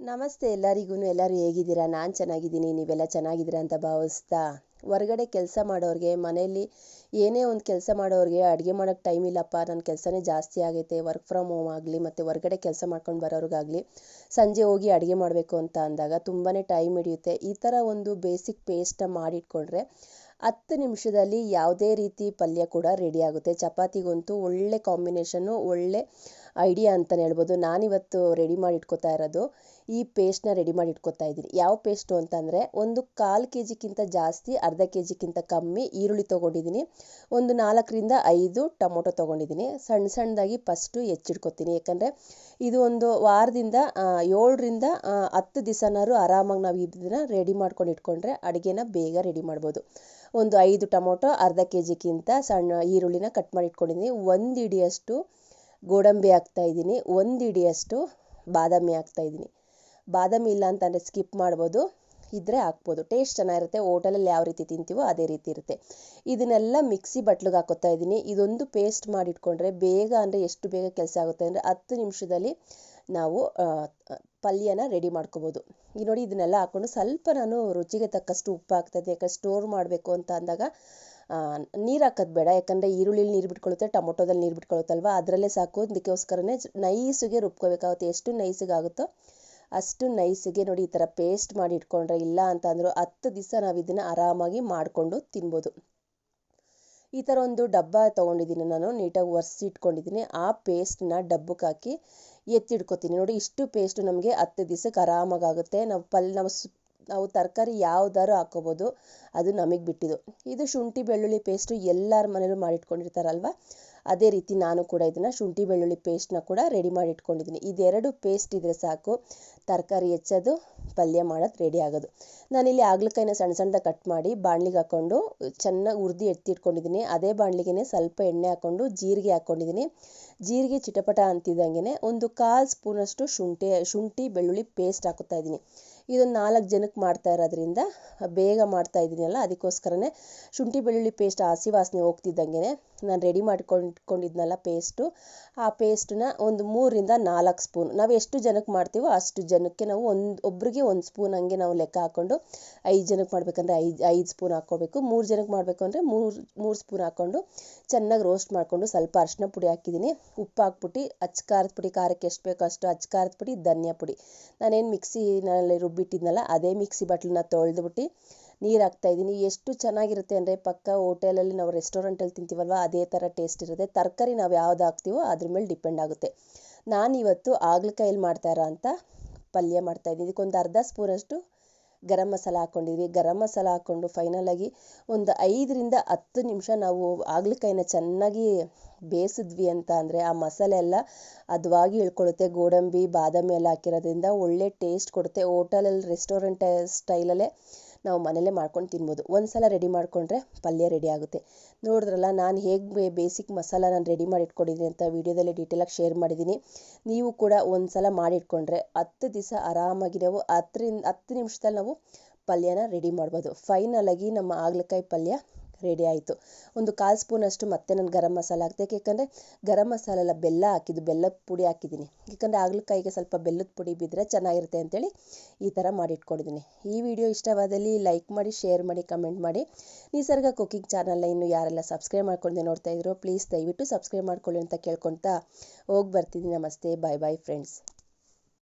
ನಮಸ್ತೆ ಎಲ್ಲರಿಗೂ, ಎಲ್ಲರೂ ಹೇಗಿದ್ದೀರಾ? ನಾನು ಚೆನ್ನಾಗಿದ್ದೀನಿ, ನೀವೆಲ್ಲ ಚೆನ್ನಾಗಿದ್ದೀರಾ ಅಂತ ಭಾವಿಸ್ತಾ? ಹೊರಗಡೆ ಕೆಲಸ ಮಾಡೋರಿಗೆ, ಮನೆಯಲ್ಲಿ ಏನೇ ಒಂದು ಕೆಲಸ ಮಾಡೋರಿಗೆ ಅಡುಗೆ ಮಾಡೋಕ್ಕೆ ಟೈಮ್ ಇಲ್ಲಪ್ಪ ನನ್ನ ಕೆಲಸನೇ ಜಾಸ್ತಿ ಆಗೈತೆ ವರ್ಕ್ ಫ್ರಮ್ ಹೋಮ್ ಆಗಲಿ, ಮತ್ತು ಹೊರಗಡೆ ಕೆಲಸ ಮಾಡ್ಕೊಂಡು ಬರೋರಿಗಾಗಲಿ, ಸಂಜೆ ಹೋಗಿ ಅಡುಗೆ ಮಾಡಬೇಕು ಅಂತ ಅಂದಾಗ ತುಂಬಾ ಟೈಮ್ ಹಿಡಿಯುತ್ತೆ. ಈ ಥರ ಒಂದು ಬೇಸಿಕ್ ಪೇಸ್ಟನ್ನ ಮಾಡಿಟ್ಕೊಂಡ್ರೆ ಹತ್ತು ನಿಮಿಷದಲ್ಲಿ ಯಾವುದೇ ರೀತಿ ಪಲ್ಯ ಕೂಡ ರೆಡಿ ಆಗುತ್ತೆ. ಚಪಾತಿಗಂತೂ ಒಳ್ಳೆ ಕಾಂಬಿನೇಷನ್ನು ಒಳ್ಳೆ ಐಡಿಯಾ ಅಂತಲೇ ಹೇಳ್ಬೋದು. ನಾನಿವತ್ತು ರೆಡಿ ಮಾಡಿ ಇಟ್ಕೋತಾ ಇರೋದು. ಈ ಪೇಸ್ಟ್ನ ರೆಡಿ ಮಾಡಿ ಇಟ್ಕೋತಾ ಇದ್ದೀನಿ. ಯಾವ ಪೇಸ್ಟು ಅಂತಂದರೆ ಒಂದು ಕಾಲು ಕೆ ಜಿಗಿಂತ ಜಾಸ್ತಿ, ಅರ್ಧ ಕೆ ಜಿಗಿಂತ ಕಮ್ಮಿ ಈರುಳ್ಳಿ ತೊಗೊಂಡಿದ್ದೀನಿ. ಒಂದು ನಾಲ್ಕರಿಂದ ಐದು ಟೊಮೊಟೊ ತೊಗೊಂಡಿದ್ದೀನಿ. ಸಣ್ಣ ಸಣ್ಣದಾಗಿ ಫಸ್ಟು ಹೆಚ್ಚಿಡ್ಕೊತೀನಿ ಯಾಕಂದರೆ ಇದು ಒಂದು ವಾರದಿಂದ ಏಳರಿಂದ ಹತ್ತು ದಿವಸನಾದ್ರು ಆರಾಮಾಗಿ ನಾವು ಇದನ್ನು ರೆಡಿ ಮಾಡ್ಕೊಂಡು ಇಟ್ಕೊಂಡ್ರೆ ಅಡುಗೆನ ಬೇಗ ರೆಡಿ ಮಾಡ್ಬೋದು. ಒಂದು ಐದು ಟೊಮೊಟೊ, ಅರ್ಧ ಕೆ ಜಿಗಿಂತ ಸಣ್ಣ ಈರುಳ್ಳಿನ ಕಟ್ ಮಾಡಿ ಇಟ್ಕೊಂಡಿದ್ದೀನಿ ಒಂದು ಇಡಿಯಷ್ಟು ಗೋಡಂಬಿ ಹಾಕ್ತಾಯಿದ್ದೀನಿ ಒಂದು ಇಡಿಯಷ್ಟು ಬಾದಾಮಿ ಹಾಕ್ತಾ ಇದ್ದೀನಿ. ಬಾದಾಮಿ ಇಲ್ಲ ಅಂತಂದರೆ ಸ್ಕಿಪ್ ಮಾಡ್ಬೋದು. ಇದ್ದರೆ ಹಾಕ್ಬೋದು. ಟೇಸ್ಟ್ ಚೆನ್ನಾಗಿರುತ್ತೆ. ಹೋಟೆಲಲ್ಲಿ ಯಾವ ರೀತಿ ತಿಂತೀವೋ ಅದೇ ರೀತಿ ಇರುತ್ತೆ. ಇದನ್ನೆಲ್ಲ ಮಿಕ್ಸಿ ಬಟ್ಲಿಗೆ ಹಾಕೋತಾ ಇದ್ದೀನಿ. ಇದೊಂದು ಪೇಸ್ಟ್ ಮಾಡಿಟ್ಕೊಂಡ್ರೆ ಬೇಗ ಅಂದರೆ ಎಷ್ಟು ಬೇಗ ಕೆಲಸ ಆಗುತ್ತೆ ಅಂದರೆ ಹತ್ತು ನಿಮಿಷದಲ್ಲಿ ನಾವು ಪಲ್ಯನ ರೆಡಿ ಮಾಡ್ಕೋಬೋದು. ಈಗ ನೋಡಿ ಇದನ್ನೆಲ್ಲ ಹಾಕ್ಕೊಂಡು ಸ್ವಲ್ಪ ನಾನು ರುಚಿಗೆ ತಕ್ಕಷ್ಟು ಉಪ್ಪು ಹಾಕ್ತಾಯಿದ್ದೆ ಯಾಕಂದ್ರೆ ಸ್ಟೋರ್ ಮಾಡಬೇಕು ಅಂತ ಅಂದಾಗ ನೀರು ಹಾಕೋದು ಬೇಡ. ಯಾಕಂದರೆ ಈರುಳ್ಳಿಲಿ ನೀರು ಬಿಟ್ಕೊಳ್ಳುತ್ತೆ ಟೊಮೊಟೊದಲ್ಲಿ ನೀರು ಬಿಟ್ಕೊಳ್ಳುತ್ತಲ್ವ ಅದರಲ್ಲೇ ಸಾಕು. ಅದಕ್ಕೋಸ್ಕರನೇ ನೈಸಿಗೆ ರುಬ್ಕೋಬೇಕಾಗುತ್ತೆ. ಎಷ್ಟು ನೈಸಿಗೆ ಆಗುತ್ತೋ ಅಷ್ಟು ನೈಸಿಗೆ ನೋಡಿ ಈ ಥರ ಪೇಸ್ಟ್ ಮಾಡಿ ಇಟ್ಕೊಂಡ್ರೆ ಇಲ್ಲ ಅಂತಂದರೂ ಹತ್ತು ದಿವಸ ನಾವು ಇದನ್ನು ಆರಾಮಾಗಿ ಮಾಡಿಕೊಂಡು ತಿನ್ಬೋದು. ಈ ಥರ ಒಂದು ಡಬ್ಬ ತೊಗೊಂಡಿದ್ದೀನಿ ನಾನು. ನೀಟಾಗಿ ಒರೆಸಿ ಇಟ್ಕೊಂಡಿದ್ದೀನಿ. ಆ ಪೇಸ್ಟನ್ನ ಡಬ್ಬಕ್ಕೆ ಹಾಕಿ ಎತ್ತಿಡ್ಕೊತೀನಿ ನೋಡಿ ಇಷ್ಟು ಪೇಸ್ಟು ನಮಗೆ ಹತ್ತು ದಿವಸಕ್ಕೆ ಆರಾಮಾಗಿ ಆಗುತ್ತೆ ನಾವು ಪಲ್, ನಾವು ನಾವು ತರಕಾರಿ ಯಾವ್ದಾದ್ರು ಹಾಕೋಬೋದು ಅದು ನಮಗೆ ಬಿಟ್ಟಿದ್ದು. ಇದು ಶುಂಠಿ, ಬೆಳ್ಳುಳ್ಳಿ ಪೇಸ್ಟು ಎಲ್ಲರ ಮನೇಲೂ ಮಾಡಿಟ್ಕೊಂಡಿರ್ತಾರಲ್ವ? ಅದೇ ರೀತಿ ನಾನು ಕೂಡ ಇದನ್ನು ಶುಂಠಿ, ಬೆಳ್ಳುಳ್ಳಿ ಪೇಸ್ಟ್ನ ಕೂಡ ರೆಡಿ ಮಾಡಿ ಇಟ್ಕೊಂಡಿದ್ದೀನಿ ಇದೆರಡು ಪೇಸ್ಟ್ ಇದ್ದರೆ ಸಾಕು. ತರಕಾರಿ ಹೆಚ್ಚೋದು, ಪಲ್ಯ ಮಾಡೋದು ರೆಡಿ ಆಗೋದು. ನಾನಿಲ್ಲಿ ಹಾಗಲಕಾಯಿನ ಸಣ್ಣ ಸಣ್ಣದಾಗಿ ಕಟ್ ಮಾಡಿ ಬಾಣಲಿಗೆ ಹಾಕ್ಕೊಂಡು ಚೆನ್ನಾಗಿ ಹುರಿದು ಎತ್ತಿಟ್ಕೊಂಡಿದ್ದೀನಿ. ಅದೇ ಬಾಣಲಿಗೆ ಸ್ವಲ್ಪ ಎಣ್ಣೆ ಹಾಕ್ಕೊಂಡು ಜೀರಿಗೆ ಹಾಕ್ಕೊಂಡಿದ್ದೀನಿ. ಜೀರಿಗೆ ಚಿಟಪಟ ಅಂತಿದ್ದಂಗೆ ಒಂದು ಕಾಲು ಸ್ಪೂನಷ್ಟು ಶುಂಠಿ ಶುಂಠಿ, ಬೆಳ್ಳುಳ್ಳಿ ಪೇಸ್ಟ್ ಹಾಕುತ್ತಾ ಇದ್ದೀನಿ. ಇದೊಂದು ನಾಲ್ಕು ಜನಕ್ಕೆ ಮಾಡ್ತಾ ಇರೋದ್ರಿಂದ ಬೇಗ ಮಾಡ್ತಾ ಇದ್ದೀನಲ್ಲ, ಅದಕ್ಕೋಸ್ಕರನೇ ಶುಂಠಿ ಬೆಳ್ಳುಳ್ಳಿ ಪೇಸ್ಟ್ ಹಸಿ ವಾಸನೆ ಹೋಗ್ತಿದ್ದಂಗೆ ನಾನು ರೆಡಿ ಮಾಡ್ಕೊಂಡು ಇಟ್ಕೊಂಡಿದ್ನಲ್ಲ ಪೇಸ್ಟು ಆ ಪೇಸ್ಟನ್ನ ಒಂದು ಮೂರರಿಂದ ನಾಲ್ಕು ಸ್ಪೂನ್ ನಾವು ಎಷ್ಟು ಜನಕ್ಕೆ ಮಾಡ್ತೀವೋ ಅಷ್ಟು ಜನಕ್ಕೆ ನಾವು ಒಂದು ಒಬ್ಬರಿಗೆ ಒಂದು ಸ್ಪೂನ್ ಹಂಗೆ ನಾವು ಲೆಕ್ಕ ಹಾಕ್ಕೊಂಡು ಐದು ಜನಕ್ಕೆ ಮಾಡಬೇಕಂದ್ರೆ ಐದು ಐದು ಸ್ಪೂನ್ ಹಾಕ್ಕೋಬೇಕು. ಮೂರು ಜನಕ್ಕೆ ಮಾಡಬೇಕು ಅಂದರೆ ಮೂರು ಮೂರು ಸ್ಪೂನ್ ಹಾಕ್ಕೊಂಡು ಚೆನ್ನಾಗಿ ರೋಸ್ಟ್ ಮಾಡಿಕೊಂಡು ಸ್ವಲ್ಪ ಅರಿಶಿನ ಪುಡಿ ಹಾಕಿದ್ದೀನಿ. ಉಪ್ಪು ಹಾಕ್ಬಿಟ್ಟು ಅಚ್ಚ ಖಾರದ ಪುಡಿ, ಖಾರಕ್ಕೆ ಎಷ್ಟು ಬೇಕೋ ಅಷ್ಟು ಅಚ್ಚ ಖಾರದ ಪುಡಿ, ಧನಿಯಾ ಪುಡಿ. ನಾನೇನು ಮಿಕ್ಸಿನಲ್ಲಿ ರುಬ್ಬಿಟ್ಟಿದ್ನಲ್ಲ ಅದೇ ಮಿಕ್ಸಿ ಬಟ್ಲನ್ನ ತೊಳೆದ್ಬಿಟ್ಟು ನೀರು ಹಾಕ್ತಾಯಿದ್ದೀನಿ ಎಷ್ಟು ಚೆನ್ನಾಗಿರುತ್ತೆ ಅಂದರೆ ಪಕ್ಕ ಹೋಟೆಲಲ್ಲಿ ನಾವು ರೆಸ್ಟೋರೆಂಟಲ್ಲಿ ತಿಂತೀವಲ್ವ, ಅದೇ ಥರ ಟೇಸ್ಟ್ ಇರುತ್ತೆ. ತರಕಾರಿ ನಾವು ಯಾವ್ದು ಹಾಕ್ತೀವೋ ಅದ್ರ ಮೇಲೆ ಡಿಪೆಂಡ್ ಆಗುತ್ತೆ. ನಾನಿವತ್ತು ಹಾಗಲಕಾಯಲ್ಲಿ ಮಾಡ್ತಾ ಇರೋ ಅಂತ ಪಲ್ಯ ಮಾಡ್ತಾಯಿದ್ದೀನಿ ಇದಕ್ಕೊಂದು ಅರ್ಧ ಸ್ಪೂನಷ್ಟು ಗರಂ ಮಸಾಲ ಹಾಕ್ಕೊಂಡಿದ್ವಿ. ಗರಂ ಮಸಾಲ ಹಾಕ್ಕೊಂಡು ಫೈನಲಾಗಿ ಒಂದು ಐದರಿಂದ ಹತ್ತು ನಿಮಿಷ ನಾವು ಹಾಗಲಕಾಯಿನ ಚೆನ್ನಾಗಿ ಬೇಯಿಸಿದ್ವಿ ಅಂತ ಅಂದರೆ ಆ ಮಸಾಲೆ ಎಲ್ಲ ಹದವಾಗಿ ಇಳ್ಕೊಳ್ಳುತ್ತೆ ಗೋಡಂಬಿ, ಬಾದಾಮಿ ಎಲ್ಲ ಹಾಕಿರೋದ್ರಿಂದ ಒಳ್ಳೆ ಟೇಸ್ಟ್ ಕೊಡುತ್ತೆ. ಹೋಟಲಲ್ಲಿ ರೆಸ್ಟೋರೆಂಟ್ ಸ್ಟೈಲಲ್ಲೇ ನಾವು ಮನೆಯಲ್ಲೇ ಮಾಡ್ಕೊಂಡು ತಿನ್ಬೋದು. ಒಂದು ಸಲ ರೆಡಿ ಮಾಡಿಕೊಂಡ್ರೆ ಪಲ್ಯ ರೆಡಿ ಆಗುತ್ತೆ. ನೋಡಿದ್ರಲ್ಲ, ನಾನು ಹೇಗೆ ಬೇಸಿಕ್ ಮಸಾಲ ನಾನು ರೆಡಿ ಮಾಡಿ ಇಟ್ಕೊಂಡಿದ್ದೀನಿ ಅಂತ ವೀಡಿಯೋದಲ್ಲಿ ಡೀಟೇಲಾಗಿ ಶೇರ್ ಮಾಡಿದ್ದೀನಿ. ನೀವು ಕೂಡ ಒಂದು ಸಲ ಮಾಡಿಟ್ಕೊಂಡ್ರೆ ಹತ್ತು ದಿವಸ ಆರಾಮಾಗಿ ನಾವು ಹತ್ತರಿಂದ, ಹತ್ತು ನಿಮಿಷದಲ್ಲಿ ನಾವು ಪಲ್ಯನ ರೆಡಿ ಮಾಡ್ಬೋದು. ಫೈನಲಾಗಿ ನಮ್ಮ ಹಾಗಲಕಾಯಿ ಪಲ್ಯ ರೆಡಿ ಆಯಿತು. ಒಂದು ಕಾಲು ಸ್ಪೂನಷ್ಟು ಮತ್ತೆ ನಾನು ಗರಂ ಮಸಾಲ ಹಾಕ್ದೆ ಯಾಕೆಂದರೆ ಗರಂ ಮಸಾಲ ಎಲ್ಲ ಬೆಲ್ಲ ಹಾಕಿದ್ದು, ಬೆಲ್ಲದ ಪುಡಿ ಹಾಕಿದ್ದೀನಿ. ಯಾಕಂದರೆ ಹಾಗಲಕಾಯಿಗೆ ಸ್ವಲ್ಪ ಬೆಲ್ಲದ ಪುಡಿ ಬಿದ್ದರೆ ಚೆನ್ನಾಗಿರುತ್ತೆ ಅಂತೇಳಿ ಈ ಥರ ಮಾಡಿಟ್ಕೊಂಡಿದ್ದೀನಿ. ಈ ವಿಡಿಯೋ ಇಷ್ಟವಾದಲ್ಲಿ ಲೈಕ್ ಮಾಡಿ, ಶೇರ್ ಮಾಡಿ, ಕಮೆಂಟ್ ಮಾಡಿ. ನಿಸರ್ಗ ಕುಕಿಂಗ್ ಚಾನಲ್ನ ಇನ್ನು ಯಾರೆಲ್ಲ ಸಬ್ಸ್ಕ್ರೈಬ್ ಮಾಡ್ಕೊಂಡೆ ನೋಡ್ತಾ ಇದ್ರು, ಪ್ಲೀಸ್ ದಯವಿಟ್ಟು ಸಬ್ಸ್ಕ್ರೈಬ್ ಮಾಡ್ಕೊಳ್ಳಿ ಅಂತ ಕೇಳ್ಕೊತಾ ಹೋಗಿ ಬರ್ತಿದ್ದೀನಿ. ನಮಸ್ತೆ, ಬಾಯ್ ಬಾಯ್ ಫ್ರೆಂಡ್ಸ್.